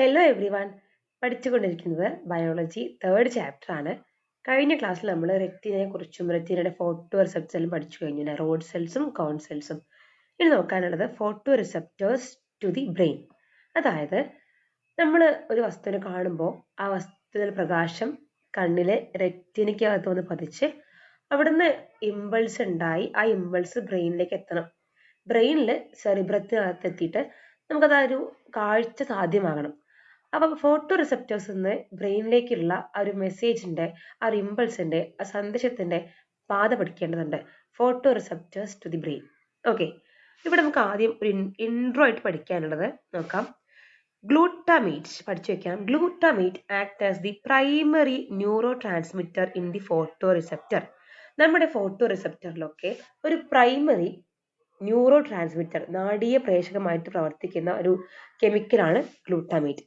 Hello everyone പഠിച്ചുകൊണ്ടിരിക്കുന്നത് biology third chapter ആണ്. കഴിഞ്ഞ ക്ലാസ്സിൽ നമ്മൾ റെറ്റിനെ കുറിച്ചും റെറ്റിനയുടെ ഫോട്ടോ റിസെപ്റ്ററും പഠിച്ചു കഴിഞ്ഞു. റോഡ് സെൽസും കോൺ സെൽസും ഇനി നോക്കാനുള്ളത് photoreceptors to the brain അതായത് നമ്മൾ ഒരു വസ്തുവിനെ കാണുമ്പോൾ ആ വസ്തുവിൽ പ്രകാശം കണ്ണിലെ റെറ്റിനയ്ക്കകത്ത് വന്ന് പതിച്ച് അവിടുന്ന് ഇമ്പൾസ് ഉണ്ടായി ആ ഇമ്പൾസ് ബ്രെയിനിലേക്ക് എത്തണം. ബ്രെയിനിൽ സെറിബ്രത്തിനകത്ത് എത്തിയിട്ട് നമുക്കത് ആ ഒരു കാഴ്ച സാധ്യമാകണം. അപ്പം ഫോട്ടോ റിസെപ്റ്റേഴ്സ് നിന്ന് ബ്രെയിനിലേക്കുള്ള ആ ഒരു മെസ്സേജിന്റെ ആ ഒരു ഇമ്പൾസിന്റെ ആ സന്ദേശത്തിന്റെ പാത പഠിക്കേണ്ടതുണ്ട്. Photoreceptors to the brain okay ഇവിടെ നമുക്ക് ആദ്യം ഒരു ഇൻട്രോ ആയിട്ട് പഠിക്കാനുള്ളത് നോക്കാം. ഗ്ലൂട്ടാമേറ്റ് പഠിച്ചു വെക്കാം. Glutamate act as the primary neurotransmitter in the photoreceptor നമ്മുടെ ഫോട്ടോ റിസെപ്റ്ററിലൊക്കെ ഒരു പ്രൈമറി ന്യൂറോ ട്രാൻസ്മിറ്റർ നാടീയ പ്രേഷകമായിട്ട് പ്രവർത്തിക്കുന്ന ഒരു കെമിക്കലാണ് glutamate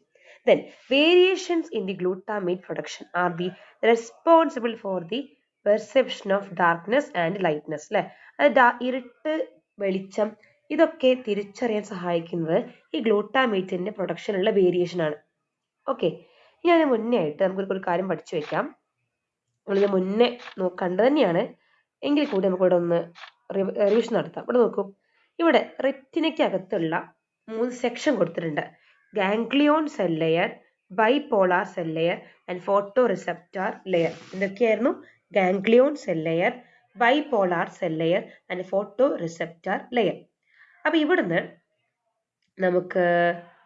then variations in the glutamate production are the responsible for the perception of darkness and lightness അല്ലെ അത് ഇരുട്ട് വെളിച്ചം ഇതൊക്കെ തിരിച്ചറിയാൻ സഹായിക്കുന്നത് ഈ ഗ്ലൂട്ടാമേറ്റിന്റെ പ്രൊഡക്ഷനുള്ള വേരിയേഷൻ ആണ്. ഓക്കെ ഇനി അതിന് മുന്നേ ആയിട്ട് നമുക്കൊരു ഒരു കാര്യം പഠിച്ചു വെക്കാം. നമ്മളിത് മുന്നേ കണ്ടു തന്നെയാണ്. എങ്കിൽ കൂടി നമുക്കിവിടെ ഒന്ന് റിവിഷൻ നടത്താം. ഇവിടെ നോക്കൂ. ഇവിടെ റെറ്റിനയ്ക്കകത്തുള്ള മൂന്ന് സെക്ഷൻ കൊടുത്തിട്ടുണ്ട്. Ganglion cell layer bipolar cell layer and photoreceptor layer എന്തൊക്കെയായിരുന്നു? Ganglion cell layer bipolar cell layer and photoreceptor layer അപ്പൊ ഇവിടുന്ന് നമുക്ക്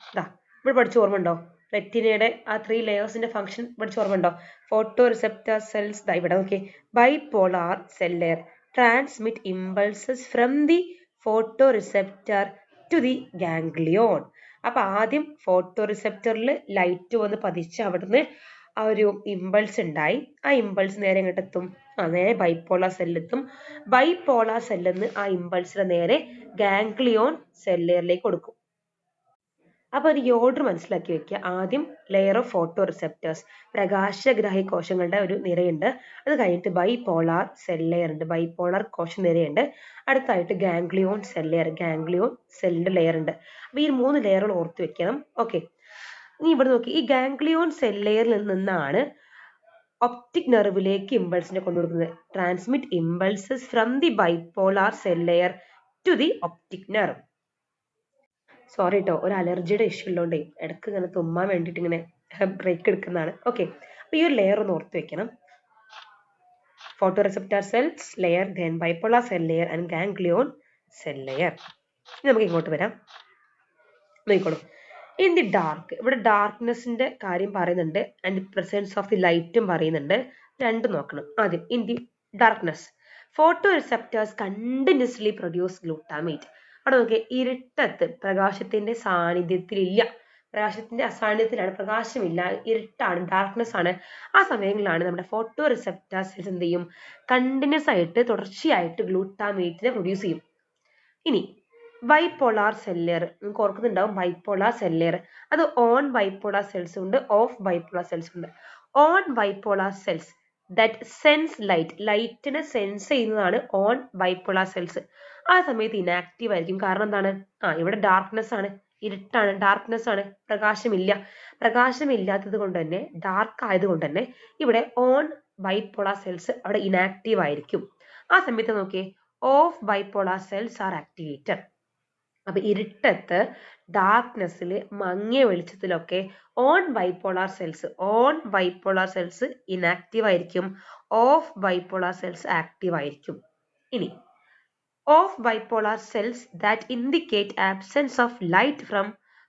ഇതാ ഇവിടെ പഠിച്ച ഓർമ്മ ഉണ്ടോ? റെറ്റിനയുടെ ആ ത്രീ ലെയേഴ്സിന്റെ ഫംഗ്ഷൻ പഠിച്ച ഓർമ്മ ഉണ്ടോ? ഫോട്ടോ റിസെപ്റ്റർ സെൽസ് ദാ ഇവിടെ നോക്കി bipolar cell layer transmit impulses from the photoreceptor to the ganglion അപ്പൊ ആദ്യം ഫോട്ടോ റിസെപ്റ്ററിൽ ലൈറ്റ് വന്ന് പതിച്ച് അവിടുന്ന് ആ ഒരു ഇമ്പൾസ് ഉണ്ടായി ആ ഇമ്പൾസ് നേരെ എങ്ങോട്ടെത്തും ആ നേരെ ബൈപ്പോള സെല്ലെത്തും ബൈപ്പോള സെല്ലെന്ന് ആ ഇമ്പൾസിനെ നേരെ ഗാംഗ്ലിയോൺ സെല്ലേറിലേക്ക് കൊടുക്കും. അപ്പൊ ഒരു ഓർഡർ മനസ്സിലാക്കി വെക്കുക. ആദ്യം ലെയർ ഓഫ് ഫോട്ടോ റിസെപ്റ്റേഴ്സ് പ്രകാശഗ്രാഹി കോശങ്ങളുടെ ഒരു നിരയുണ്ട്. അത് കഴിഞ്ഞിട്ട് ബൈപോളാർ സെൽ ലെയർ ഉണ്ട്. ബൈ പോളാർ കോശ നിരയുണ്ട്. അടുത്തായിട്ട് ഗാംഗ്ലിയോൺ സെൽ ലെയർ ഗാംഗ്ലിയോൺ സെല്ലിന്റെ ലെയർ ഉണ്ട്. അപ്പോൾ ഈ മൂന്ന് ലെയറുകൾ ഓർത്ത് വെക്കണം. ഓക്കെ ഇനി ഇവിടെ നോക്കി. ഈ ഗാംഗ്ലിയോൺ സെൽ ലെയറിൽ നിന്നാണ് ഒപ്റ്റിക് നെർവിലേക്ക് ഇമ്പൾസിനെ കൊണ്ടുകൊടുക്കുന്നത് transmit impulses from the bipolar cell layer to the optic nerve sorry കേട്ടോ ഒരു അലർജിയുടെ ഇഷ്യൂ ഉള്ളതുകൊണ്ടേ ഇടയ്ക്ക് ഇങ്ങനെ തുമ്മാൻ വേണ്ടിയിട്ട് ഇങ്ങനെ ബ്രേക്ക് എടുക്കുന്നതാണ്. ഓക്കെ അപ്പൊ ഈ ഒരു ലെയർ ഒന്ന് ഓർത്ത് വെക്കണം. Photoreceptor cells layer then bipolar cell layer and ganglion cell layer നമുക്ക് ഇങ്ങോട്ട് വരാം. നോക്കിക്കോളൂ. ഇൻ ദി ഡാർക്ക് ഇവിടെ ഡാർക്ക്നെസ്സിന്റെ കാര്യം പറയുന്നുണ്ട് ആൻഡ് പ്രസൻസ് ഓഫ് ദി ലൈറ്റും പറയുന്നുണ്ട്. രണ്ടും നോക്കണം. ആദ്യം in the darkness photoreceptors continuously produce glutamate അവിടെ നോക്കിയാൽ ഇരുട്ടത്ത് പ്രകാശത്തിന്റെ സാന്നിധ്യത്തിലില്ല. പ്രകാശത്തിന്റെ അസാന്നിധ്യത്തിലാണ് പ്രകാശമില്ല ഇരുട്ടാണ് ഡാർക്ക്നെസ് ആണ്. ആ സമയങ്ങളിലാണ് നമ്മുടെ ഫോട്ടോ റിസെപ്റ്റാസിൽസ് എന്ത് ചെയ്യും? കണ്ടിന്യൂസ് ആയിട്ട് തുടർച്ചയായിട്ട് ഗ്ലൂട്ടാമേറ്റിനെ പ്രൊഡ്യൂസ് ചെയ്യും. ഇനി ബൈപോളാർ സെല്ലർ നിങ്ങൾക്ക് ഓർക്കുന്നുണ്ടാവും ബൈപോളാർ സെല്ലർ അത് ഓൺ ബൈപോളാർ സെൽസ് ഉണ്ട് ഓഫ് ബൈപോളാർ സെൽസ് ഉണ്ട്. On bipolar cells that sense light ലൈറ്റിനെ sense ചെയ്യുന്നതാണ് ഓൺ ബൈപോളാർ സെൽസ് ആ സമയത്ത് ഇനാക്റ്റീവ് ആയിരിക്കും. കാരണം എന്താണ്? ആ ഇവിടെ ഡാർക്ക്നെസ് ആണ്. ഇരുട്ടാണ്. ഡാർക്ക്നെസ് ആണ്. പ്രകാശമില്ല. പ്രകാശമില്ലാത്തത് കൊണ്ട് തന്നെ ഡാർക്ക് ആയതുകൊണ്ട് തന്നെ ഇവിടെ ഓൺ ബൈപോളാർ സെൽസ് അവിടെ ഇനാക്റ്റീവ് ആയിരിക്കും. ആ സമയത്ത് നോക്കിയേ off bipolar cells are activated അപ്പൊ ഇരുട്ടത്ത് ഡാർക്ക്നെസ്സിൽ മങ്ങിയ വെളിച്ചത്തിലൊക്കെ on bipolar cells on bipolar cells inactive ആയിരിക്കും ഓഫ് ബൈപോളാർ സെൽസ് ആക്റ്റീവ് ആയിരിക്കും. ഇനി off bipolar cells that indicate absence of light from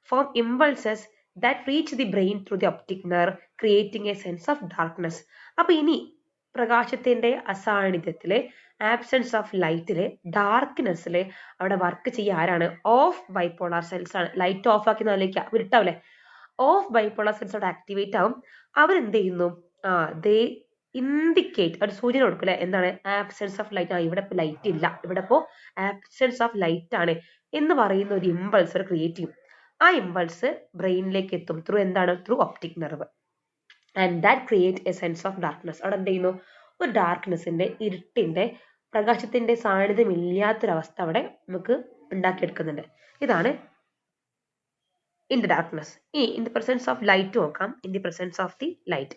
form impulses that reach the brain through the optic nerve creating a sense of darkness അപ്പൊ ഇനി പ്രകാശത്തിന്റെ അസാന്നിധ്യത്തിൽ absence of ലൈറ്റിൽ ഡാർക്ക്നെസ്സിൽ അവിടെ work ചെയ്യുക ആരാണ്? Off bipolar cells ആണ്. ലൈറ്റ് ഓഫ് ആക്കി നാലിലേക്ക് വിട്ടാവില്ലേ ഓഫ് ബൈപോളാർ സെൽസ് അവിടെ ആക്ടിവേറ്റ് ആവും. അവരെന്ത് ചെയ്യുന്നു? ആ ദേ ഇൻഡിക്കേറ്റ് ഒരു സൂചന കൊടുക്കും അല്ലെ എന്താണ്? ആബ്സെൻസ് ഓഫ് ലൈറ്റ് ആ ഇവിടെ ഇപ്പൊ ലൈറ്റ് ഇല്ല. ഇവിടെ ഇപ്പോ ആബ്സെൻസ് ഓഫ് ലൈറ്റ് ആണ് എന്ന് പറയുന്ന ഒരു ഇമ്പൾസ് ഒരു ക്രിയേറ്റ് ചെയ്യും ആ ഇമ്പൾസ് ബ്രെയിനിലേക്ക് എത്തും ത്രൂ എന്താണ്? Through optic nerve and that create a sense of darkness അവിടെ എന്ത് ചെയ്യുന്നു? ഒരു ഡാർക്ക്നെസ്സിന്റെ ഇരുട്ടിന്റെ പ്രകാശത്തിന്റെ സാന്നിധ്യം ഇല്ലാത്തൊരവസ്ഥ അവിടെ നമുക്ക് ഉണ്ടാക്കിയെടുക്കുന്നുണ്ട്. ഇതാണ് ഇൻ ദി ഡാർക്ക്നെസ് ഈ in the presence of light നോക്കാം. In the presence of the light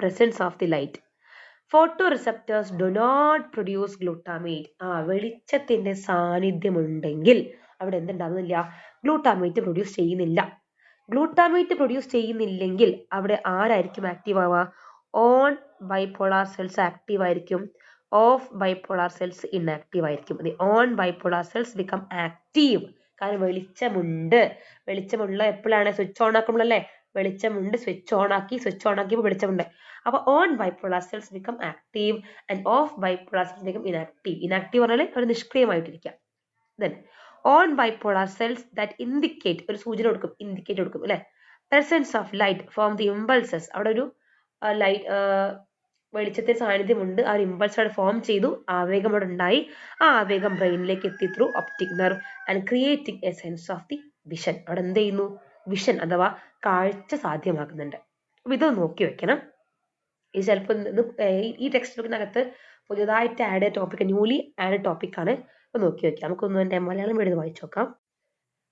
presence of the light photoreceptors do not produce glutamate ആ വെളിച്ചത്തിന്റെ സാന്നിധ്യം ഉണ്ടെങ്കിൽ അവിടെ എന്തുണ്ടാകുന്നില്ല? ഗ്ലൂട്ടാമേറ്റ് പ്രൊഡ്യൂസ് ചെയ്യുന്നില്ല. ഗ്ലൂട്ടാമേറ്റ് പ്രൊഡ്യൂസ് ചെയ്യുന്നില്ലെങ്കിൽ അവിടെ ആരായിരിക്കും ആക്റ്റീവ് ആവുക? ഓൺ ബൈപോളാർ സെൽസ് ആക്റ്റീവ് ആയിരിക്കും. ഓഫ് ബൈപോളാർ സെൽസ് ഇൻആക്റ്റീവ് ആയിരിക്കും. On bipolar cells become active. കാരണം വെളിച്ചമുണ്ട്. വെളിച്ചമുള്ള എപ്പോഴാണ്? സ്വിച്ച് ഓൺ ആക്കുമ്പോഴല്ലേ? വെളിച്ചമുണ്ട്. സ്വിച്ച് ഓൺ ആക്കി സ്വിച്ച് ഓൺ ആക്കിയപ്പോൾ വെളിച്ചമുണ്ട്. അപ്പോൾ on bipolar cells become active and off bipolar cells become inactive inactive പറഞ്ഞാൽ ഒരു നിഷ്ക്രിയമായിട്ടിരിക്കുക. Then on bipolar cells that indicate ഒരു സൂചന കൊടുക്കും. ഇൻഡിക്കേറ്റ് കൊടുക്കും അല്ലെ? Presence of light form the impulses അവിടെ ഒരു ലൈറ്റ് വെളിച്ചത്തെ സാന്നിധ്യമുണ്ട്. ആ ഒരു ഇമ്പൾസ് അവിടെ ഫോം ചെയ്തു. ആവേഗം അവിടെ ഉണ്ടായി. ആ ആവേഗം ബ്രെയിനിലേക്ക് എത്തി through optic nerve and creating a sense of the vision അവിടെ എന്ത് ചെയ്യുന്നു? വിഷൻ അഥവാ കാഴ്ച സാധ്യമാക്കുന്നുണ്ട്. അപ്പൊ ഇത് നോക്കി വെക്കണം. ഈ ചിലപ്പോൾ ഈ ടെക്സ്റ്റ് ബുക്കിനകത്ത് പുതിയതായിട്ട് add topic newly add topic ആണ്. അപ്പൊ നോക്കി വെക്കാം. നമുക്കൊന്ന് എന്റെ മലയാളം എഴുതി വായിച്ചു നോക്കാം.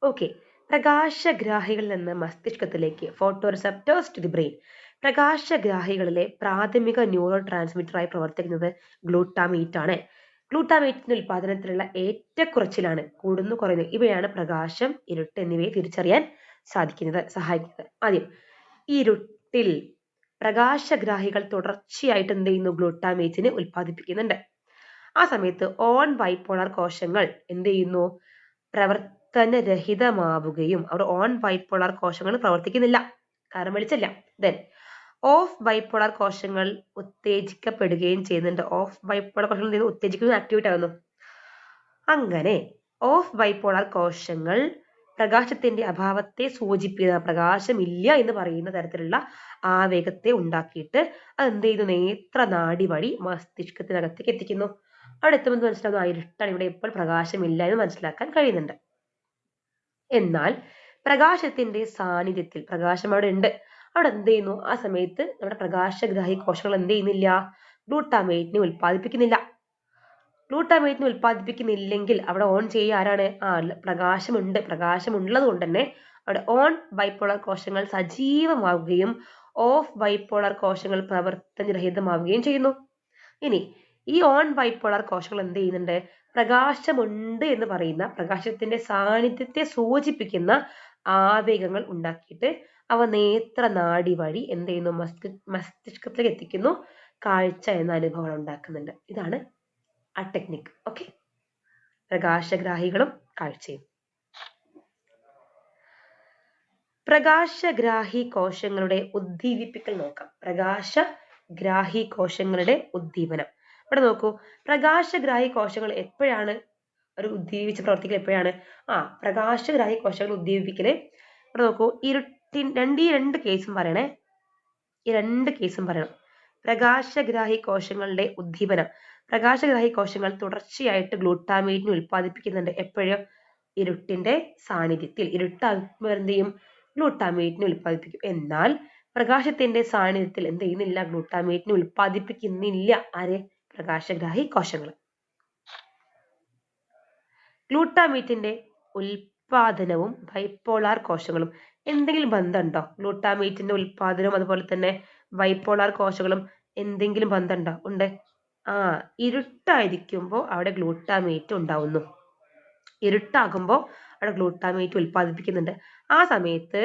ഓക്കെ പ്രകാശഗ്രാഹികളിൽ നിന്ന് മസ്തിഷ്കത്തിലേക്ക് photoreceptors to the brain പ്രകാശഗ്രാഹികളിലെ പ്രാഥമിക ന്യൂറോ ട്രാൻസ്മിറ്ററായി പ്രവർത്തിക്കുന്നത് ഗ്ലൂട്ടാമേറ്റ് ആണ്. ഗ്ലൂട്ടാമേറ്റിന്റെ ഉൽപാദനത്തിലുള്ള ഏറ്റക്കുറച്ചിലാണ് കൂടുന്നു കുറയുന്നു ഇവയാണ് പ്രകാശം ഇരുട്ട് എന്നിവയെ തിരിച്ചറിയാൻ സാധിക്കുന്നത് സഹായിക്കുന്നത്. ആദ്യം ഇരുട്ടിൽ പ്രകാശഗ്രാഹികൾ തുടർച്ചയായിട്ട് എന്ത് ചെയ്യുന്നു? ഗ്ലൂട്ടാമേറ്റിനെ ഉൽപ്പാദിപ്പിക്കുന്നുണ്ട് ആ സമയത്ത് ഓൺ ബൈപോളാർ കോശങ്ങൾ എന്ത് ചെയ്യുന്നു? പ്രവർത്തനരഹിതമാവുകയും അവർ ഓൺ ബൈപോളാർ കോശങ്ങൾ പ്രവർത്തിക്കുന്നില്ല. കാരണം വെളിച്ചല്ല ദെൻ ഓഫ് ബൈപ്പോളാർ കോശങ്ങൾ ഉത്തേജിക്കപ്പെടുകയും ചെയ്യുന്നുണ്ട്. ഓഫ് ബൈപ്പോളാർ കോശങ്ങൾ ഉത്തേജിക്കുന്നു ആക്ടിവേറ്റ് ആകുന്നു അങ്ങനെ ഓഫ് ബൈപ്പോളാർ കോശങ്ങൾ പ്രകാശത്തിന്റെ അഭാവത്തെ സൂചിപ്പിക്കുന്ന പ്രകാശമില്ല എന്ന് പറയുന്ന തരത്തിലുള്ള ആവേഗത്തെ ഉണ്ടാക്കിയിട്ട് അത് എന്ത് ചെയ്യുന്നു? നേത്ര നാടി വഴി മസ്തിഷ്കത്തിനകത്തേക്ക് എത്തിക്കുന്നു. അവിടെ എത്തുമ്പോൾ മനസ്സിലാവുന്നു ഇരുട്ടാണ് ഇവിടെ ഇപ്പോൾ പ്രകാശമില്ല എന്ന് മനസ്സിലാക്കാൻ കഴിയുന്നുണ്ട്. എന്നാൽ പ്രകാശത്തിന്റെ സാന്നിധ്യത്തിൽ പ്രകാശം അവിടെ ഉണ്ട്. അവിടെ എന്ത് ചെയ്യുന്നു? ആ സമയത്ത് നമ്മുടെ പ്രകാശഗ്രാഹി കോശങ്ങൾ എന്ത് ചെയ്യുന്നില്ല? ഗ്ലൂട്ടാമേറ്റിനെ ഉൽപ്പാദിപ്പിക്കുന്നില്ല. ഗ്ലൂട്ടാമേറ്റിനെ ഉൽപ്പാദിപ്പിക്കുന്നില്ലെങ്കിൽ അവിടെ ഓൺ ചെയ്യുക ആരാണ്? ആ പ്രകാശമുണ്ട്. പ്രകാശമുള്ളത് കൊണ്ട് തന്നെ അവിടെ ഓൺ ബൈപോളർ കോശങ്ങൾ സജീവമാവുകയും ഓഫ് ബൈപോളർ കോശങ്ങൾ പ്രവർത്തനരഹിതമാവുകയും ചെയ്യുന്നു. ഇനി ഈ ഓൺ ബൈപോളർ കോശങ്ങൾ എന്ത് ചെയ്യുന്നുണ്ട്? പ്രകാശമുണ്ട് എന്ന് പറയുന്ന പ്രകാശത്തിന്റെ സാന്നിധ്യത്തെ സൂചിപ്പിക്കുന്ന ആവേഗങ്ങൾ ഉണ്ടാക്കിയിട്ട് അവ നേത്ര നാഡി വഴി എന്ത് ചെയ്യുന്നു മസ്തി മസ്തിഷ്കത്തിലേക്ക് എത്തിക്കുന്നു. കാഴ്ച എന്ന അനുഭവം ഉണ്ടാക്കുന്നുണ്ട്. ഇതാണ് ആ ടെക്നിക് ഓക്കെ പ്രകാശഗ്രാഹികളും കാഴ്ചയും. പ്രകാശഗ്രാഹി കോശങ്ങളുടെ ഉദ്ദീപിപ്പിക്കൽ നോക്കാം. പ്രകാശഗ്രാഹി കോശങ്ങളുടെ ഉദ്ദീപനം. ഇവിടെ നോക്കൂ. പ്രകാശഗ്രാഹി കോശങ്ങൾ എപ്പോഴാണ് ഒരു ഉദ്ദീപിച്ച് പ്രവർത്തിക്കൽ എപ്പോഴാണ്? ആ പ്രകാശഗ്രാഹി കോശങ്ങൾ ഉദ്ദീപിപ്പിക്കൽ. ഇവിടെ നോക്കൂ. ഇരുട്ടിൻ രണ്ട് ഈ രണ്ട് കേസും പറയണേ. ഈ രണ്ട് കേസും പറയണം. പ്രകാശഗ്രാഹി കോശങ്ങളുടെ ഉദ്ദീപനം. പ്രകാശഗ്രാഹി കോശങ്ങൾ തുടർച്ചയായിട്ട് ഗ്ലൂട്ടാമേറ്റിനെ ഉൽപ്പാദിപ്പിക്കുന്നുണ്ട് എപ്പോഴും? ഇരുട്ടിന്റെ സാന്നിധ്യത്തിൽ. ഇരുട്ടാകുമ്പോൾ എന്ത് ചെയ്യും? ഗ്ലൂട്ടാമേറ്റിനെ ഉൽപ്പാദിപ്പിക്കും. എന്നാൽ പ്രകാശത്തിന്റെ സാന്നിധ്യത്തിൽ എന്ത് ചെയ്യുന്നില്ല? ഗ്ലൂട്ടാമേറ്റിനെ ഉൽപ്പാദിപ്പിക്കുന്നില്ല. ആരെ? പ്രകാശഗ്രാഹി കോശങ്ങൾ. ഗ്ലൂട്ടാമേറ്റിന്റെ ഉൽപാദനവും ബൈപ്പോളാർ കോശങ്ങളും എന്തെങ്കിലും ബന്ധമുണ്ടോ? ഗ്ലൂട്ടാമേറ്റിന്റെ ഉൽപാദനവും അതുപോലെ തന്നെ ബൈപ്പോളാർ കോശങ്ങളും എന്തെങ്കിലും ബന്ധമുണ്ടോ? ഉണ്ട്. ആ ഇരുട്ടായിരിക്കുമ്പോൾ അവിടെ ഗ്ലൂട്ടാമേറ്റ് ഉണ്ടാവുന്നു. ഇരുട്ടാകുമ്പോൾ അവിടെ ഗ്ലൂട്ടാമേറ്റ് ഉൽപ്പാദിപ്പിക്കുന്നുണ്ട് ആ സമയത്ത്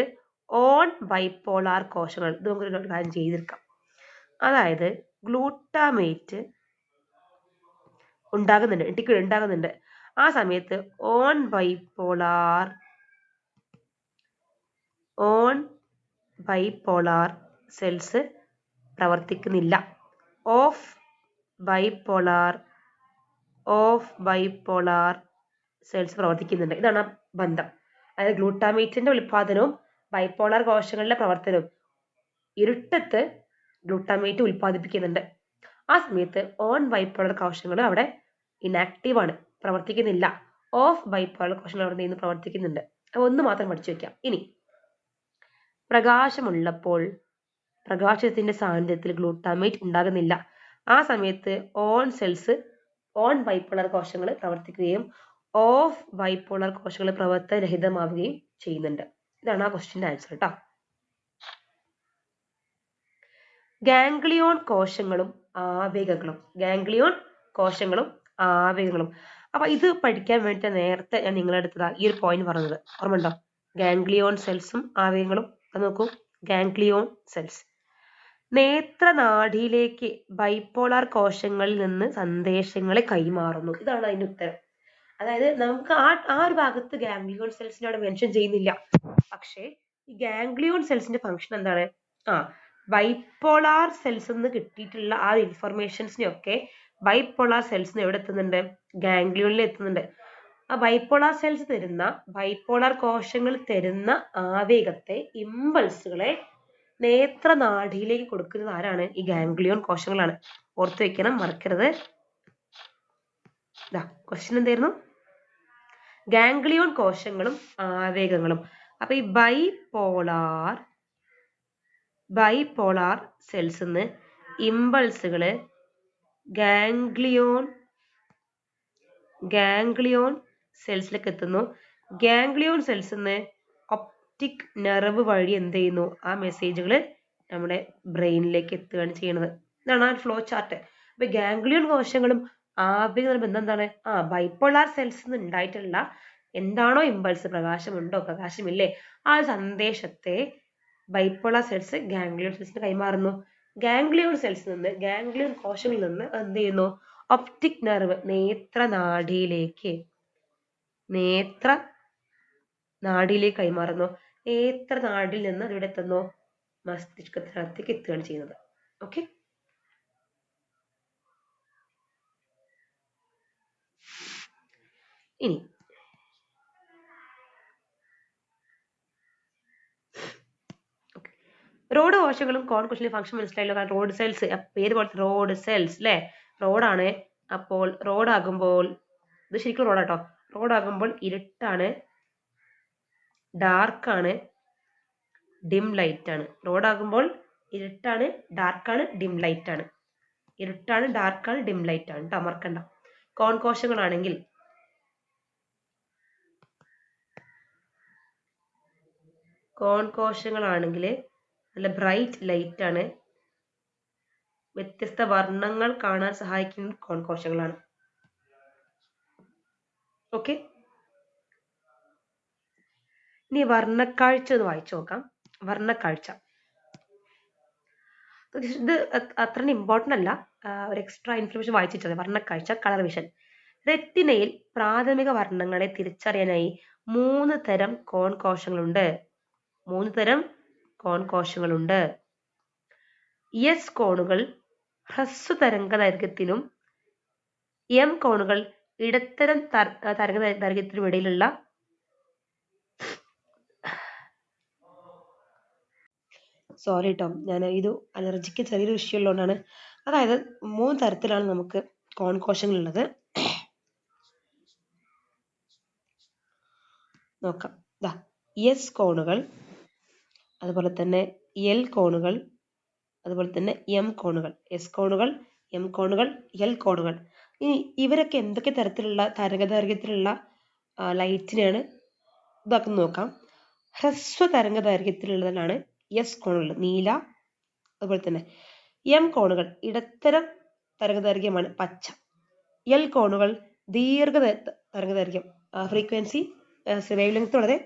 ഓൺ ബൈപ്പോളാർ കോശങ്ങൾ ഇത് നമുക്ക് കാര്യം ചെയ്തിരിക്കാം അതായത് ഗ്ലൂട്ടാമേറ്റ് ഉണ്ടാകുന്നുണ്ട് ഉണ്ടാകുന്നുണ്ട്. ആ സമയത്ത് on bipolar on bipolar cells പ്രവർത്തിക്കുന്നില്ല. Off bipolar off bipolar cells പ്രവർത്തിക്കുന്നുണ്ട്. ഇതാണ് ബന്ധം. അതായത് ഗ്ലൂട്ടാമേറ്റിന്റെ ഉൽപാദനവും ബൈപോളാർ കോശങ്ങളുടെ പ്രവർത്തനവും ഇരുട്ടത്ത് ഗ്ലൂട്ടാമേറ്റ് ഉൽപ്പാദിപ്പിക്കുന്നുണ്ട്. ആ സമയത്ത് ഓൺ ബൈപോളാർ കോശങ്ങൾ അവിടെ ഇനാക്റ്റീവ് ആണ് പ്രവർത്തിക്കുന്നില്ല. ഓഫ് ബൈപോളാർ കോശങ്ങൾ അവിടെ നിന്ന് പ്രവർത്തിക്കുന്നുണ്ട്. അപ്പോൾ ഒന്ന് മാത്രം പഠിച്ചു വെക്കാം. ഇനി പ്രകാശമുള്ളപ്പോൾ പ്രകാശത്തിന്റെ സാന്നിധ്യത്തിൽ ഗ്ലൂട്ടാമേറ്റ് ഉണ്ടാകുന്നില്ല. ആ സമയത്ത് ഓൺ സെൽസ് ഓൺ ബൈപ്പോളർ കോശങ്ങൾ പ്രവർത്തിക്കുകയും ഓഫ് ബൈപോളർ കോശങ്ങൾ പ്രവർത്തനരഹിതമാവുകയും ചെയ്യുന്നുണ്ട്. ഇതാണ് ആ ക്വസ്റ്റിന്റെ ആൻസർ കേട്ടോ ഗാംഗ്ലിയോൺ കോശങ്ങളും ആവേഗങ്ങളും. ഗാംഗ്ലിയോൺ കോശങ്ങളും ആവേഗങ്ങളും. അപ്പൊ ഇത് പഠിക്കാൻ വേണ്ടി നേരത്തെ ഞാൻ നിങ്ങളെടുത്തതാ ഈ ഒരു പോയിന്റ് പറഞ്ഞത്. ഓർമ്മണ്ടോ ഗാംഗ്ലിയോൺ സെൽസും ആവേഗങ്ങളും അത് നോക്കൂ. ഗാംഗ്ലിയോൺ സെൽസ് നേത്രനാഡിയിലേക്ക് ബൈപോളാർ കോശങ്ങളിൽ നിന്ന് സന്ദേശങ്ങളെ കൈമാറുന്നു. ഇതാണ് അതിന്റെ ഉത്തരം. അതായത് നമുക്ക് ആ ആ ഒരു ഭാഗത്ത് ഗാംഗ്ലിയോൺ സെൽസിനെ അവിടെ മെൻഷൻ ചെയ്യുന്നില്ല. പക്ഷേ ഈ ഗാംഗ്ലിയോൺ സെൽസിന്റെ ഫംഗ്ഷൻ എന്താണ്? ആ ബൈപോളാർ സെൽസ് നിന്ന് കിട്ടിയിട്ടുള്ള ആ ഇൻഫർമേഷൻസിനെ ഒക്കെ ബൈപോളാർ സെൽസിന് എവിടെ എത്തുന്നുണ്ട്? ഗാംഗ്ലിയോണിൽ എത്തുന്നുണ്ട്. ആ ബൈപ്പോളാർ സെൽസ് തരുന്ന ബൈപ്പോളാർ കോശങ്ങൾ തരുന്ന ആവേഗത്തെ ഇമ്പൾസുകളെ നേത്രനാഡിയിലേക്ക് കൊടുക്കുന്നത് ആരാണ്? ഈ ഗാംഗ്ലിയോൺ കോശങ്ങളാണ്. ഓർത്തു വെക്കണം മറക്കരുത്. ക്വസ്റ്റ്യൻ എന്തായിരുന്നു? ഗാംഗ്ലിയോൺ കോശങ്ങളും ആവേഗങ്ങളും. അപ്പൊ ഈ ബൈപോളാർ ബൈപോളാർ സെൽസ് നിന്ന് ഇമ്പൾസുകൾ ഗാംഗ്ലിയോൺ ഗാംഗ്ലിയോൺ സെൽസിലേക്ക് എത്തുന്നു. ഗാംഗ്ലിയോൺ സെൽസ് നിന്ന് ഒപ്റ്റിക് നെർവ് വഴി എന്ത് ചെയ്യുന്നു? ആ മെസ്സേജുകൾ നമ്മുടെ ബ്രെയിനിലേക്ക് എത്തുകയാണ് ചെയ്യുന്നത്. ഇതാണ് ആ ഫ്ലോ ചാർട്ട് അപ്പൊ ഗാംഗ്ലിയോൺ കോശങ്ങളും ആവേഗ ബന്ധം എന്താണ്? ആ ബൈപ്പോളാർ സെൽസ് നിന്ന് ഉണ്ടായിട്ടുള്ള എന്താണോ ഇമ്പൾസ് പ്രകാശമുണ്ടോ? പ്രകാശമില്ലേ? ആ സന്ദേശത്തെ ബൈപ്പോളാർ സെൽസ് ഗാംഗ്ലിയോൺ സെൽസിന് കൈമാറുന്നു. ഗാംഗ്ലിയോൺ സെൽസ് നിന്ന് ഗാംഗ്ലിയോൺ കോശങ്ങളിൽ നിന്ന് എന്ത് ചെയ്യുന്നു? ഒപ്റ്റിക് നെർവ് നേത്ര നാഡിയിലേക്ക് നേത്ര നാഡിയിലേക്ക് കൈമാറുന്നു. നേത്ര നാടിൽ നിന്ന് ഇവിടെ എത്തുന്നു. മസ്തിഷ്കത്തിനകത്തേക്ക് എത്തുകയാണ് ചെയ്യുന്നത്. ഓക്കെ ഇനി റോഡ് കോശങ്ങളും കോൺ കോശങ്ങളും ഫംഗ്ഷൻ മനസ്സിലായല്ലോ? കാരണം റോഡ് സെൽസ് പേര് പോലത്തെ റോഡ് സെൽസ് അല്ലേ റോഡാണ് അപ്പോൾ റോഡാകുമ്പോൾ ഇത് ശരിക്കും റോഡാട്ടോ റോഡാകുമ്പോൾ ഇരുട്ടാണ്. ഡാർക്കാണ്. ഡിം ലൈറ്റ് ആണ് റോഡാകുമ്പോൾ ഇരുട്ടാണ് ഡാർക്കാണ് ഡിം ലൈറ്റ് ആണ് ഇരുട്ടാണ് ഡാർക്കാണ് ഡിം ലൈറ്റ് ആണ് കേട്ടോ മറക്കണ്ട. കോൺകോശങ്ങളാണെങ്കിൽ കോൺകോശങ്ങളാണെങ്കിൽ കോൺ കോശങ്ങളാണെങ്കിൽ നല്ല ബ്രൈറ്റ് ലൈറ്റ് ആണ് വ്യത്യസ്ത വർണങ്ങൾ കാണാൻ സഹായിക്കുന്ന കോൺ കോശങ്ങളാണ് ഓക്കെ. ഇനി വർണക്കാഴ്ച ഒന്ന് വായിച്ചു നോക്കാം. വർണക്കാഴ്ച. ഇത് അത്ര ഇമ്പോർട്ടന്റ് അല്ല. ഒരു എക്സ്ട്രാ ഇൻഫർമേഷൻ വായിച്ചിട്ടത് വർണക്കാഴ്ച കളർ വിഷൻ റെറ്റിനയിൽ പ്രാഥമിക വർണങ്ങളെ തിരിച്ചറിയാനായി മൂന്ന് തരം കോൺ കോശങ്ങളുണ്ട് മൂന്ന് തരം കോൺ കോശങ്ങളുണ്ട് എസ് കോണുകൾ ഹ്രസ്വ തരംഗ ദൈർഘ്യത്തിനും എം കോണുകൾ ഇടത്തരം തരംഗ ഇടയിലുള്ള സോറി കേട്ടോ ഞാൻ ഇത് അലർജിക്ക് ചെറിയൊരു വിഷയമുള്ളതുകൊണ്ടാണ് അതായത് മൂന്ന് തരത്തിലാണ് നമുക്ക് കോൺ കോശങ്ങൾ ഉള്ളത് നോക്കാം. ദാ എസ് കോണുകൾ അതുപോലെ തന്നെ എൽ കോണുകൾ അതുപോലെ തന്നെ എം കോണുകൾ. എസ് കോണുകൾ എം കോണുകൾ എൽ കോണുകൾ. ഇനി ഇവരൊക്കെ എന്തൊക്കെ തരത്തിലുള്ള തരംഗദൈർഘ്യത്തിലുള്ള ലൈറ്റിനെയാണ് ഇതാക്കുന്നത് നോക്കാം. ഹ്രസ്വ തരംഗദൈർഘ്യത്തിലുള്ളതിനാണ് എസ് കോണുകൾ നീല അതുപോലെ തന്നെ എം കോണുകൾ ഇടത്തരം തരംഗദൈർഘ്യമാണ് പച്ച. എൽ കോണുകൾ ദീർഘ തരംഗദൈർഘ്യം ഫ്രീക്വൻസി വേവ് ലെങ്ത് വളരെ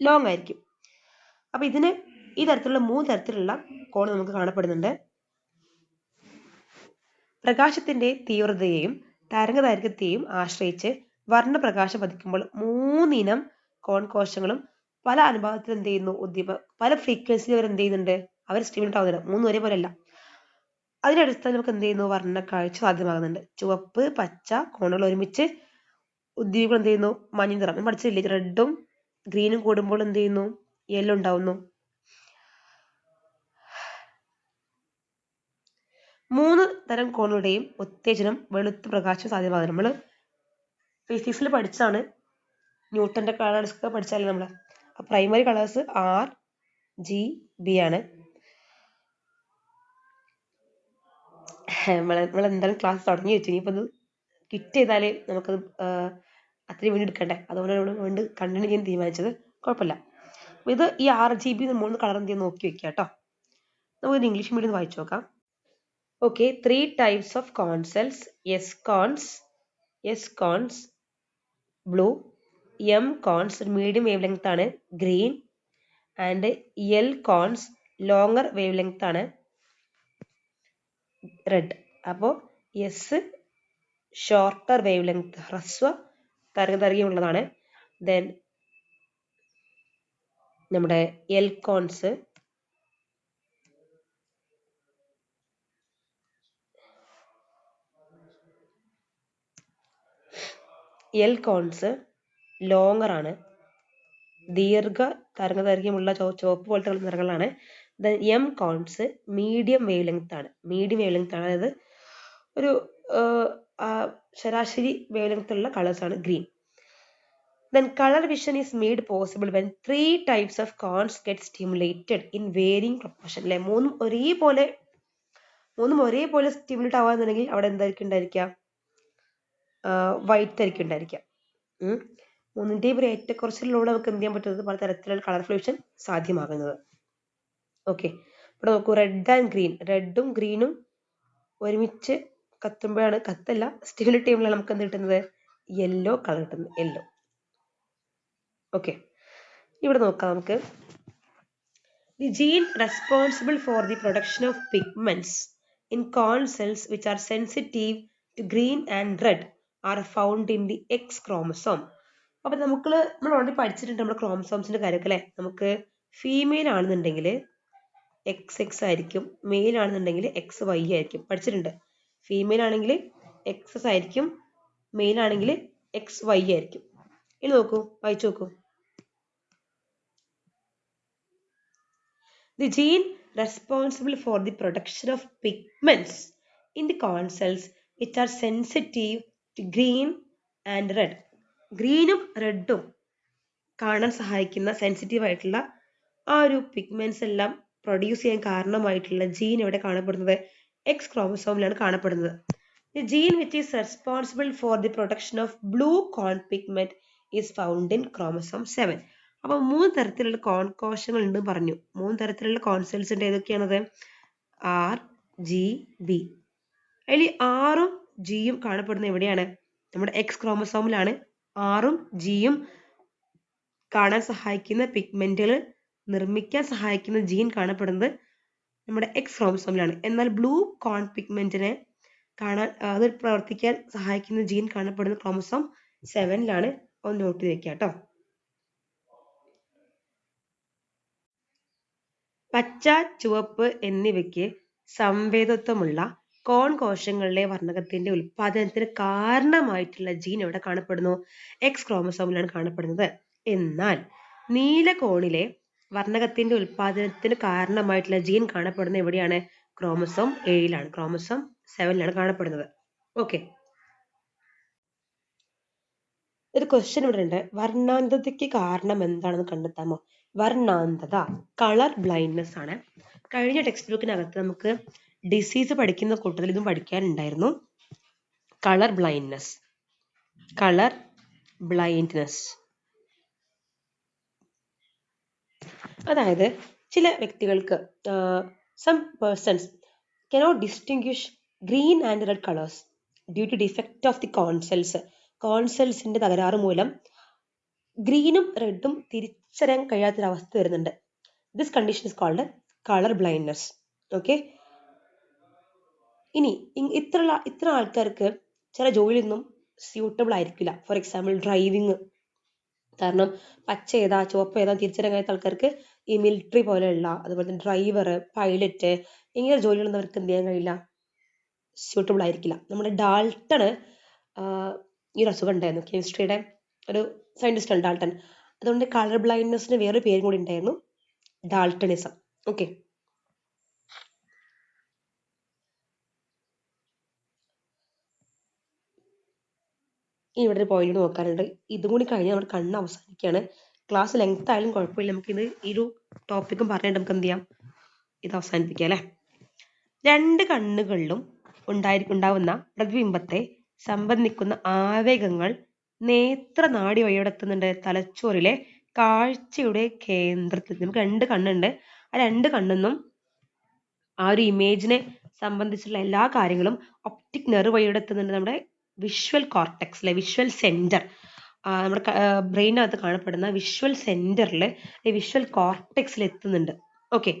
ലോങ് ആയിരിക്കും. അപ്പൊ ഇതിന് ഈ തരത്തിലുള്ള മൂന്ന് തരത്തിലുള്ള കോൺ നമുക്ക് കാണപ്പെടുന്നുണ്ട്. പ്രകാശത്തിന്റെ തീവ്രതയെയും തരംഗദൈർഘ്യത്തെയും ആശ്രയിച്ച് വർണപ്രകാശം പതിക്കുമ്പോൾ മൂന്നിനം കോൺ കോശങ്ങളും പല അനുഭവത്തിൽ എന്ത് ചെയ്യുന്നു? ഉദ്ദീപ പല ഫ്രീക്വൻസിയിൽ അവർ എന്ത് ചെയ്യുന്നുണ്ട്? അവർ സ്റ്റിമുലേറ്റ് ആവുന്നുണ്ട്. മൂന്ന് ഒരേപോലെ അല്ല. അടിസ്ഥാനം നമുക്ക് എന്ത് ചെയ്യുന്നു? വർണക്കാഴ്ച സാധ്യമാകുന്നുണ്ട്. ചുവപ്പ് പച്ച കോണുകൾ ഒരുമിച്ച് ഉദ്ദീപകം എന്ത് ചെയ്യുന്നു? മഞ്ഞ നിറം പഠിച്ചില്ലേ റെഡും ഗ്രീനും കൂടുമ്പോൾ എന്ത് ചെയ്യുന്നു? യെല്ലോ ഉണ്ടാവുന്നു. മൂന്ന് തരം കോണുകളുടെയും ഉത്തേജനം വെളുത്ത പ്രകാശം സാധ്യമാകും. നമ്മൾ ഫിസിക്സിൽ പഠിച്ചാണ് ന്യൂട്ടന്റെ കളേഴ്സ് ഒക്കെ പഠിച്ചാലേ നമ്മൾ primary colours R G B ആണ്. നമ്മൾ എന്തായാലും ക്ലാസ് തുടങ്ങി വെച്ചു. ഇനിയിപ്പോൾ ഇത് ക്വിറ്റ് ചെയ്താലേ നമുക്കത് അത്രയും വേണ്ടി എടുക്കണ്ടേ? അതുകൊണ്ട് നമ്മൾ വീണ്ടും കണ്ടിന്യൂ ചെയ്യാൻ തീരുമാനിച്ചത്. കുഴപ്പമില്ല. ഇത് ഈ ആറ് ജി ബി മൂന്ന് കളർ എന്ത് നോക്കി വെക്കുക കേട്ടോ നമുക്ക് ഇംഗ്ലീഷ് മീഡിയം വായിച്ചു നോക്കാം. Okay three types of cone cells S cones S cones blue M cones medium wavelength ആണ് green and L cones longer wavelength ആണ് റെഡ് അപ്പോൾ എസ് ഷോർട്ടർ വേവ് ലെങ്ത് ഹ്രസ്വ തരംഗദൈർഘ്യമുള്ളതാണ് ദെൻ നമ്മുടെ എൽ കോൺസ് എൽ കോൺസ് ആണ്. ദീർഘ തരംഗദൈർഘ്യമുള്ള ചുവപ്പ് പോലത്തെ നിറങ്ങളാണ്. Then M cones medium wavelength ആണ്. മീഡിയം വേവ് ലെങ്ത് ആണ്. അതായത് ഒരു ശരാശരി വേവ് ലെങ്ത് ഉള്ള കളേഴ്സ് ആണ് green then colour vision is made possible when three types of cones get stimulated in varying proportion അല്ലെ? മൂന്നും ഒരേപോലെ മൂന്നും ഒരേപോലെ സ്റ്റിമുലേറ്റ് ആവാന്നുണ്ടെങ്കിൽ അവിടെ എന്തായിരിക്കും ഉണ്ടായിരിക്കുക? വൈറ്റ് ആയിരിക്കും ഉണ്ടായിരിക്കുക. മൂന്നിന്റെയും ഒരു ഏറ്റക്കുറച്ചിലൂടെ നമുക്ക് എന്ത് ചെയ്യാൻ പറ്റുന്നത്? പല തരത്തിലുള്ള കളർ ഫ്ലൂഷൻ സാധ്യമാകുന്നത്. ഓക്കെ ഇവിടെ നോക്കൂ റെഡ് ആൻഡ് ഗ്രീൻ റെഡും ഗ്രീനും ഒരുമിച്ച് കത്തുമ്പോഴാണ് കത്തല്ല സ്റ്റീൽ ടീമിലാണ് നമുക്ക് എന്ത് കിട്ടുന്നത്? യെല്ലോ കളർ കിട്ടുന്നത്. യെല്ലോ ഓക്കെ ഇവിടെ നോക്കാം നമുക്ക്. The gene responsible for the production of pigments in cone cells which are sensitive to green and red are found in the X chromosome അപ്പൊ നമുക്ക് നമ്മൾ ഓൾറെഡി പഠിച്ചിട്ടുണ്ട് നമ്മുടെ ക്രോമസോംസിന്റെ കാര്യമൊക്കെ അല്ലെ നമുക്ക് ഫീമെയിൽ ആണെന്നുണ്ടെങ്കിൽ എക്സ് എക്സ് ആയിരിക്കും. മെയിൽ ആണെന്നുണ്ടെങ്കിൽ എക്സ് വൈ ആയിരിക്കും. പഠിച്ചിട്ടുണ്ട്. ഫീമെയിൽ ആണെങ്കിൽ എക്സ് എസ് ആയിരിക്കും. മെയിൽ ആണെങ്കിൽ എക്സ് വൈ ആയിരിക്കും. ഇനി നോക്കൂ. വായിച്ചു നോക്കൂ. The gene responsible for the production of pigments in the cone cells cells are are sensitive and red. ഗ്രീനും റെഡും കാണാൻ സഹായിക്കുന്ന സെൻസിറ്റീവ് ആയിട്ടുള്ള ആ ഒരു പിഗ്മെന്റ്സ് എല്ലാം പ്രൊഡ്യൂസ് ചെയ്യാൻ കാരണമായിട്ടുള്ള ജീൻ എവിടെ കാണപ്പെടുന്നത് എക്സ് ക്രോമസോമിലാണ് കാണപ്പെടുന്നത്. Gene which is responsible for the production of blue cone pigment is found in chromosome seven അപ്പൊ മൂന്ന് തരത്തിലുള്ള കോൺ കോശങ്ങൾ ഉണ്ട് പറഞ്ഞു. മൂന്ന് തരത്തിലുള്ള കോൺസെൽസ് ഉണ്ട് ഏതൊക്കെയാണത്? ആർ ജി ബി അതിൽ ആറും ജിയും കാണപ്പെടുന്നത് എവിടെയാണ്? നമ്മുടെ എക്സ് ക്രോമസോമിലാണ് ആറും ജിയും കാണാൻ സഹായിക്കുന്ന പിഗ്മെന്റുകൾ നിർമ്മിക്കാൻ സഹായിക്കുന്ന ജീൻ കാണപ്പെടുന്നത് നമ്മുടെ എക്സ് ക്രോമസോമിലാണ് എന്നാൽ ബ്ലൂ കോൺ പിഗ്മെന്റിനെ കാണാൻ അത് പ്രവർത്തിക്കാൻ സഹായിക്കുന്ന ജീൻ കാണപ്പെടുന്ന ക്രോമസോം സെവനിലാണ് ഒന്ന് നോട്ട് ചെയ്ത് വെക്കുക കേട്ടോ. പച്ച ചുവപ്പ് എന്നിവയ്ക്ക് സംവേദത്വമുള്ള കോൺ കോശങ്ങളിലെ വർണകത്തിന്റെ ഉൽപാദനത്തിന് കാരണമായിട്ടുള്ള ജീൻ എവിടെ കാണപ്പെടുന്നു? എക്സ് ക്രോമസോമിലാണ് കാണപ്പെടുന്നത്. എന്നാൽ നീല കോണിലെ വർണകത്തിന്റെ ഉൽപാദനത്തിന് കാരണമായിട്ടുള്ള ജീൻ കാണപ്പെടുന്നത് എവിടെയാണ്? ക്രോമസോം ഏഴിലാണ് ക്രോമസോം സെവനിലാണ് കാണപ്പെടുന്നത്. ഓക്കെ ഒരു ക്വസ്റ്റ്യൻ ഇവിടെ ഉണ്ട്. വർണാന്തതയ്ക്ക് കാരണം എന്താണെന്ന് കണ്ടെത്താമോ? വർണാന്തത കളർ ബ്ലൈൻഡ്നെസ് ആണ്. കഴിഞ്ഞ ടെക്സ്റ്റ് ബുക്കിനകത്ത് നമുക്ക് ഡിസീസ് പഠിക്കുന്ന കൂട്ടത്തിൽ ഇതും പഠിക്കാനുണ്ടായിരുന്നു. കളർ ബ്ലൈൻഡ്നെസ് കളർ ബ്ലൈൻഡ്നെസ് അതായത് ചില വ്യക്തികൾക്ക് some persons cannot distinguish green and red colours due to defect of the cone cells കോൺസെൽസിന്റെ തകരാറ് മൂലം ഗ്രീനും റെഡും തിരിച്ചറിയാൻ കഴിയാത്തൊരവസ്ഥ വരുന്നുണ്ട്. This condition is called colour blindness okay ഇനി ഇത്ര ഇത്ര ആൾക്കാർക്ക് ചില ജോലിയൊന്നും സ്യൂട്ടബിൾ ആയിരിക്കില്ല. ഫോർ എക്സാമ്പിൾ ഡ്രൈവിങ് കാരണം പച്ച ഏതാ ചുവപ്പ് ഏതാ തിരിച്ചറിയാൻ ആൾക്കാർക്ക് ഈ മിലിറ്ററി പോലെയുള്ള അതുപോലെ തന്നെ ഡ്രൈവർ പൈലറ്റ് ഇങ്ങനെ ജോലികളൊന്നും അവർക്ക് എന്ത് ചെയ്യാൻ കഴിയില്ല? സ്യൂട്ടബിൾ ആയിരിക്കില്ല. നമ്മുടെ ഡാൾട്ടണ് ഈ ഒരു അസുഖം ഉണ്ടായിരുന്നു. കെമിസ്ട്രിയുടെ ഒരു സയന്റിസ്റ്റ് ആണ് ഡാൾട്ടൺ അതുകൊണ്ട് കളർ ബ്ലൈൻഡ്നെസ്സിന് വേറൊരു പേരും കൂടി ഉണ്ടായിരുന്നു. ഡാൾട്ടണിസം ഓക്കെ ഇനി ഇവിടെ ഒരു പോയിന്റ് നോക്കാനുണ്ട്. ഇതും കൂടി കഴിഞ്ഞാൽ നമ്മുടെ കണ്ണ് അവസാനിക്കുകയാണ്. ക്ലാസ് ലെങ്ത് ആയാലും കുഴപ്പമില്ല. നമുക്കിത് ഈ ഒരു ടോപ്പിക്കും പറഞ്ഞിട്ട് നമുക്ക് എന്ത് ചെയ്യാം? ഇത് അവസാനിപ്പിക്കാം അല്ലേ? രണ്ട് കണ്ണുകളിലും ഉണ്ടായി ഉണ്ടാവുന്ന പ്രതിബിംബത്തെ സംബന്ധിക്കുന്ന ആവേഗങ്ങൾ നേത്രനാഡി വഴി എവിടെ എത്തുന്നുണ്ട്. തലച്ചോറിലെ കാഴ്ചയുടെ കേന്ദ്രത്തിൽ. നമുക്ക് രണ്ട് കണ്ണുണ്ട്. ആ രണ്ട് കണ്ണെന്നും ആ ഒരു ഇമേജിനെ സംബന്ധിച്ചുള്ള എല്ലാ കാര്യങ്ങളും ഒപ്റ്റിക് നെർവ് വഴി എവിടെ എത്തുന്നുണ്ട്. നമ്മുടെ വിഷ്വൽ കോർട്ടക്സ് അല്ലെ വിഷ്വൽ സെന്റർ നമ്മുടെ ബ്രെയിനകത്ത് കാണപ്പെടുന്ന വിഷ്വൽ സെന്ററിൽ വിഷ്വൽ കോർട്ടെക്സിൽ എത്തുന്നുണ്ട്. ഓക്കെ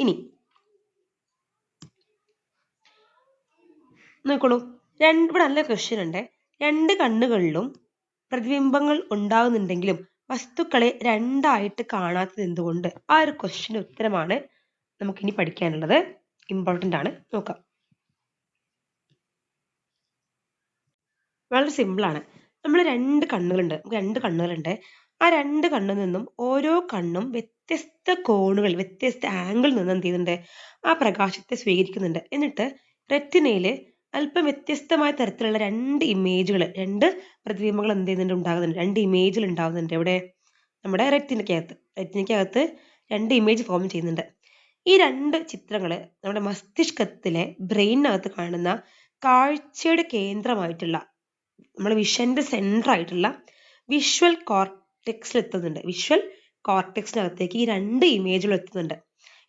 ഇനി നോക്കോളൂ. രണ്ട് ഇവിടെ നല്ല ക്വസ്റ്റ്യൻ ഉണ്ട്. രണ്ട് കണ്ണുകളിലും പ്രതിബിംബങ്ങൾ ഉണ്ടാകുന്നുണ്ടെങ്കിലും വസ്തുക്കളെ രണ്ടായിട്ട് കാണാത്തത് എന്തുകൊണ്ട്? ആ ഒരു ക്വസ്റ്റ്യന്റെ ഉത്തരമാണ് നമുക്കിനി പഠിക്കാനുള്ളത്. ഇമ്പോർട്ടന്റ് ആണ്. നോക്കാം. വളരെ സിമ്പിളാണ് നമ്മൾ രണ്ട് കണ്ണുകളുണ്ട്. നമുക്ക് രണ്ട് കണ്ണുകളുണ്ട്. ആ രണ്ട് കണ്ണിൽ നിന്നും ഓരോ കണ്ണും വ്യത്യസ്ത കോണുകൾ വ്യത്യസ്ത ആംഗിളിൽ നിന്ന് എന്ത് ചെയ്യുന്നുണ്ട്? ആ പ്രകാശത്തെ സ്വീകരിക്കുന്നുണ്ട്. എന്നിട്ട് റെറ്റിനയിൽ അല്പം വ്യത്യസ്തമായ തരത്തിലുള്ള രണ്ട് ഇമേജുകൾ രണ്ട് പ്രതിബിംബങ്ങൾ എന്ത് ചെയ്യുന്നുണ്ട്? ഉണ്ടാകുന്നുണ്ട്. രണ്ട് ഇമേജുകൾ ഉണ്ടാകുന്നുണ്ട് എവിടെ? നമ്മുടെ റെറ്റിനയ്ക്കകത്ത് റെറ്റിനയ്ക്കകത്ത് രണ്ട് ഇമേജ് ഫോം ചെയ്യുന്നുണ്ട്. ഈ രണ്ട് ചിത്രങ്ങൾ നമ്മുടെ മസ്തിഷ്കത്തിലെ ബ്രെയിനകത്ത് കാണുന്ന കാഴ്ചയുടെ കേന്ദ്രമായിട്ടുള്ള നമ്മുടെ വിഷന്റെ സെന്റർ ആയിട്ടുള്ള വിഷ്വൽ കോർട്ടെക്സിൽ എത്തുന്നുണ്ട്. വിഷ്വൽ കോർട്ടെക്സിനകത്തേക്ക് ഈ രണ്ട് ഇമേജുകൾ എത്തുന്നുണ്ട്.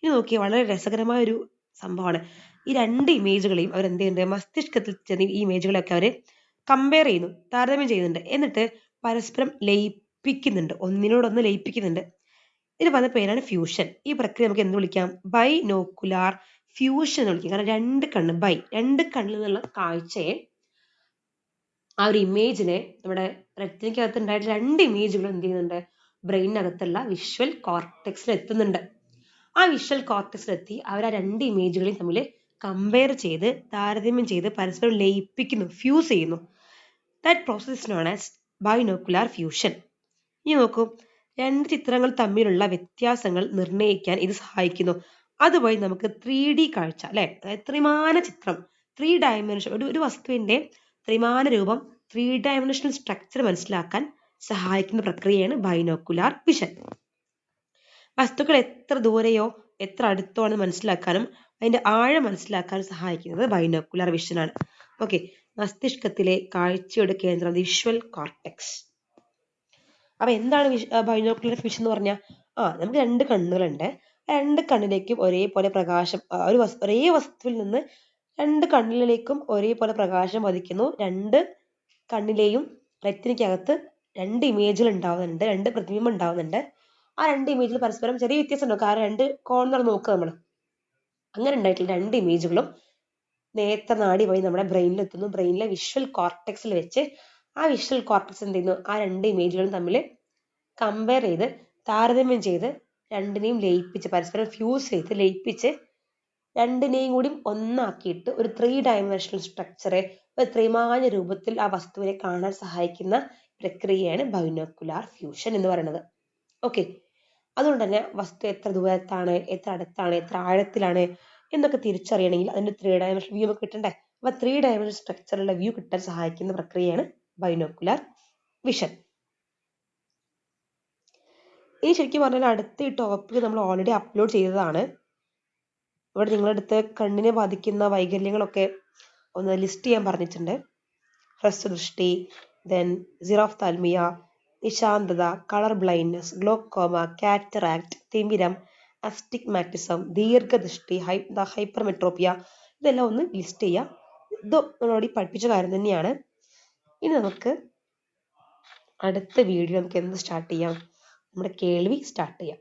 ഇനി നോക്കി വളരെ രസകരമായ ഒരു സംഭവമാണ്. ഈ രണ്ട് ഇമേജുകളെയും അവർ എന്ത് ചെയ്യുന്നുണ്ട്? മസ്തിഷ്കത്തിൽ ചെന്ന് ഈ ഇമേജുകളൊക്കെ അവർ കമ്പയർ ചെയ്യുന്നു താരതമ്യം ചെയ്യുന്നുണ്ട്. എന്നിട്ട് പരസ്പരം ലയിപ്പിക്കുന്നുണ്ട്. ഒന്നിനോടൊന്ന് ലയിപ്പിക്കുന്നുണ്ട്. ഇതിന് പറഞ്ഞ പേരാണ് ഫ്യൂഷൻ ഈ പ്രക്രിയ നമുക്ക് എന്ത് വിളിക്കാം? ബൈ നോക്കുലാർ ഫ്യൂഷൻ എന്ന് വിളിക്കാം. കാരണം രണ്ട് കണ്ണ് ബൈ രണ്ട് കണ്ണിൽ നിന്നുള്ള കാഴ്ചയെ ആ ഒരു ഇമേജിനെ നമ്മുടെ റെറ്റിനയ്ക്കകത്ത് ഉണ്ടായിട്ട് രണ്ട് ഇമേജുകൾ എന്ത് ചെയ്യുന്നുണ്ട്? ബ്രെയിനകത്തുള്ള വിഷ്വൽ കോർട്ടെക്സിൽ എത്തുന്നുണ്ട്. ആ വിഷ്വൽ കോർട്ടെക്സിലെത്തി അവർ ആ രണ്ട് ഇമേജുകളെയും തമ്മിൽ കമ്പയർ ചെയ്ത് താരതമ്യം ചെയ്ത് പരസ്പരം ലയിപ്പിക്കുന്നു ഫ്യൂസ് ചെയ്യുന്നു. That process known as binocular fusion ഇനി നോക്കൂ. രണ്ട് ചിത്രങ്ങൾ തമ്മിലുള്ള വ്യത്യാസങ്ങൾ നിർണയിക്കാൻ ഇത് സഹായിക്കുന്നു. അതുവഴി നമുക്ക് ത്രീ ഡി കാഴ്ച അല്ലെ? അതായത് ത്രിമാന ചിത്രം ത്രീ ഡയമെൻഷൻ ഒരു ഒരു വസ്തുവിന്റെ ത്രിമാന രൂപം ത്രീ ഡയമെൻഷണൽ സ്ട്രക്ചർ മനസ്സിലാക്കാൻ സഹായിക്കുന്ന പ്രക്രിയയാണ് ബൈനോക്കുലാർ വിഷൻ വസ്തുക്കൾ എത്ര ദൂരെയോ എത്ര അടുത്തോ ആണെന്ന് മനസ്സിലാക്കാനും അതിന്റെ ആഴം മനസ്സിലാക്കാനും സഹായിക്കുന്നത് ബൈനോക്കുലാർ വിഷനാണ് ഓക്കെ മസ്തിഷ്കത്തിലെ കാഴ്ചയുടെ കേന്ദ്രം വിഷ്വൽ കോർട്ടെക്സ് അപ്പൊ എന്താണ് ബൈനോക്കുലർ വിഷൻ എന്ന് പറഞ്ഞാൽ ആ നമുക്ക് രണ്ട് കണ്ണുകളുണ്ട്. രണ്ട് കണ്ണിലേക്കും ഒരേപോലെ പ്രകാശം ഒരു ഒരേ വസ്തുവിൽ നിന്ന് രണ്ട് കണ്ണിലേക്കും ഒരേപോലെ പ്രകാശം പതിക്കുന്നു. രണ്ട് കണ്ണിലെയും റെറ്റിനയ്ക്കകത്ത് രണ്ട് ഇമേജുകൾ ഉണ്ടാവുന്നുണ്ട്. രണ്ട് പ്രതിബിംബം ഉണ്ടാവുന്നുണ്ട്. ആ രണ്ട് ഇമേജിൽ പരസ്പരം ചെറിയ വ്യത്യാസം ഉണ്ടാവും കാരണം രണ്ട് കോർണർ നോക്കുക നമ്മൾ അങ്ങനെ ഉണ്ടായിട്ടുള്ള രണ്ട് ഇമേജുകളും നേത്രനാഡി വഴി നമ്മുടെ ബ്രെയിനിൽ എത്തുന്നു. ബ്രെയിനിലെ വിഷ്വൽ കോർട്ടെക്സിൽ വെച്ച് ആ വിഷ്വൽ കോർട്ടെക്സ് എന്ത് ചെയ്യുന്നു? ആ രണ്ട് ഇമേജുകളും തമ്മിൽ കമ്പയർ ചെയ്ത് താരതമ്യം ചെയ്ത് രണ്ടിനെയും ലയിപ്പിച്ച് പരസ്പരം ഫ്യൂസ് ചെയ്ത് ലയിപ്പിച്ച് രണ്ടിനെയും കൂടി ഒന്നാക്കിയിട്ട് ഒരു ത്രീ ഡയമെൻഷണൽ സ്ട്രക്ചറെ ഒരു ത്രിമാന രൂപത്തിൽ ആ വസ്തുവിനെ കാണാൻ സഹായിക്കുന്ന പ്രക്രിയയാണ് ബൈനോക്കുലാർ ഫ്യൂഷൻ എന്ന് പറയുന്നത്. ഓക്കെ അതുകൊണ്ട് തന്നെ വസ്തു എത്ര ദൂരത്താണ് എത്ര അടുത്താണ് എത്ര ആഴത്തിലാണ് എന്നൊക്കെ തിരിച്ചറിയണമെങ്കിൽ അതിന്റെ ത്രീ ഡയമെൻഷൻ വ്യൂ ഒക്കെ കിട്ടണ്ടേ? അപ്പൊ ത്രീ ഡയമെൻഷൻ സ്ട്രക്ചറുള്ള വ്യൂ കിട്ടാൻ സഹായിക്കുന്ന പ്രക്രിയയാണ് ബൈനോക്കുലാർ വിഷൻ ഇനി ശരിക്കും പറഞ്ഞാൽ അടുത്ത ഈ ടോപ്പിക് നമ്മൾ ഓൾറെഡി അപ്ലോഡ് ചെയ്തതാണ്. ഇവിടെ നിങ്ങളെടുത്ത് കണ്ണിനെ ബാധിക്കുന്ന വൈകല്യങ്ങളൊക്കെ ഒന്ന് ലിസ്റ്റ് ചെയ്യാൻ പറഞ്ഞിട്ടുണ്ട്. ഹ്രസ്വദൃഷ്ടി ദെൻ സിറോഫ്താൽമിയ നിശാന്തത കളർ ബ്ലൈൻഡ്നെസ് ഗ്ലോക്കോമ കാറ്ററാക്ട് തിമിരം അസ്റ്റിഗ്മാറ്റിസം ദീർഘദൃഷ്ടി ഹൈ ഹൈപ്പർ മെട്രോപ്പിയ ഇതെല്ലാം ഒന്ന് ലിസ്റ്റ് ചെയ്യുക ഇത് നമ്മളോട് പഠിപ്പിച്ച കാര്യം തന്നെയാണ്. ഇനി നമുക്ക് അടുത്ത വീഡിയോ നമുക്ക് എന്ത് സ്റ്റാർട്ട് ചെയ്യാം? നമ്മുടെ കേൾവി സ്റ്റാർട്ട് ചെയ്യാം.